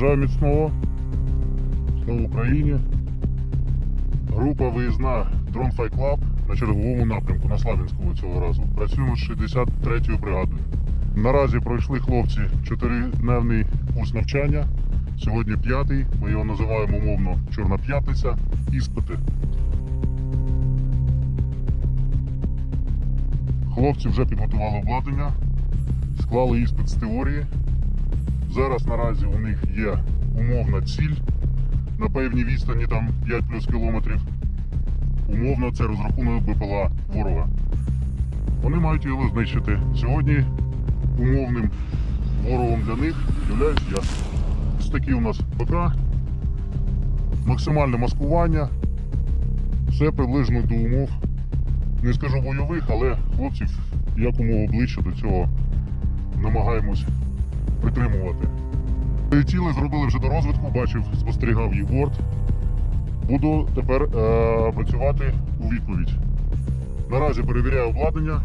Бажаю міцного. Слава Україні. Група виїзна Drone Fight Club на черговому напрямку на Славянському цього разу. Працюємо з 63-ю бригадою. Наразі пройшли хлопці чотиридневний курс навчання. Сьогодні п'ятий. Ми його називаємо умовно Чорна п'ятниця. Іспити. Хлопці вже підготували обладнання, склали іспит з теорії. Зараз наразі у них є умовна ціль на певній відстані, там 5 плюс кілометрів. Умовно це розрахунок БПЛА ворога. Вони мають його знищити. Сьогодні умовним ворогом для них являюсь я. Ось такі у нас БК, максимальне маскування, все приближно до умов. Не скажу бойових, але хлопців якомога ближче до цього намагаємось притримувати. Прилетіли, зробили вже до розвитку, бачив, спостерігав їх борт. Буду тепер е- працювати у відповідь. Наразі перевіряю обладнання,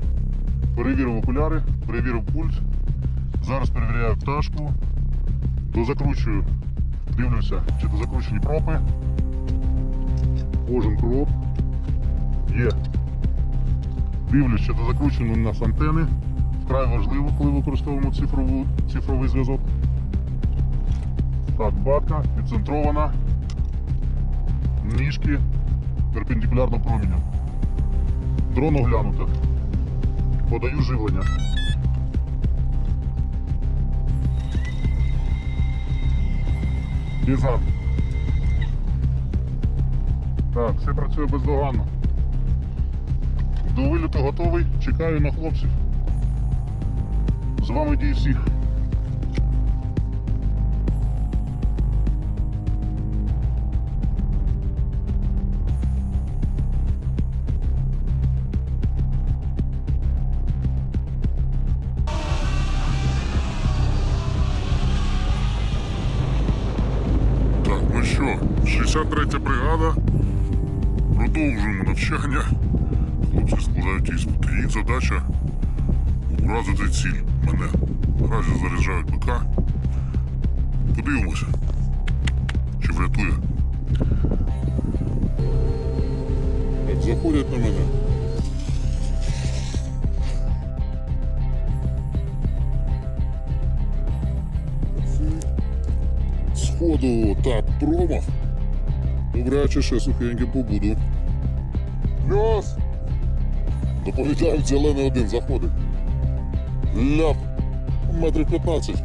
перевірив окуляри, перевірив пульт. Зараз перевіряю пташку, дозакручую, дивлюся, чи дозакручені пропи. Кожен проп. Є. Дивлюсь, чи дозакручені у нас антени. Вкрай важливо, коли використовуємо цифрову, цифровий зв'язок. Так, батка відцентрована. Ніжки перпендикулярно проміням. Дрон оглянуто. Подаю живлення. Бізан. Так, все працює бездоганно. До виліту готовий. Чекаю на хлопців. З вами дій всіх. Так, ну що, 63 бригада. Продовжуємо навчання. Хлопці складають іспити. Їх задача уразити ціль мене. Наразі заряджають БК. Подивимося, чи врятує. Заходять на мене. Сходу так промах. Добряче ще сухеньке побуду. Плюс! Доповідають зелений один заходить. Ляп. Метрів 15.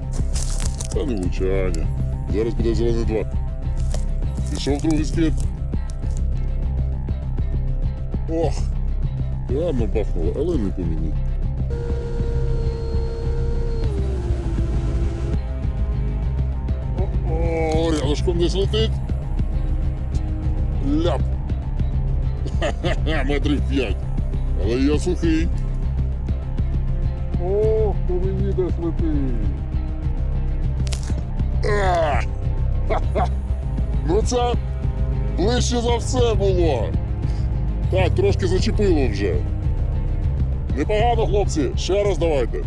Та не влучання. Зараз буде зелений два. Пішов другий скид. Ох. Гарно бахнуло, але не по мені. О, рядышком десь летить. Ляп. Ха-ха-ха, метрів п'ять. Але я сухий. О, по мені десь летить. Ну це ближче за все було. Так, трошки зачепило вже. Непогано, хлопці. Ще раз давайте.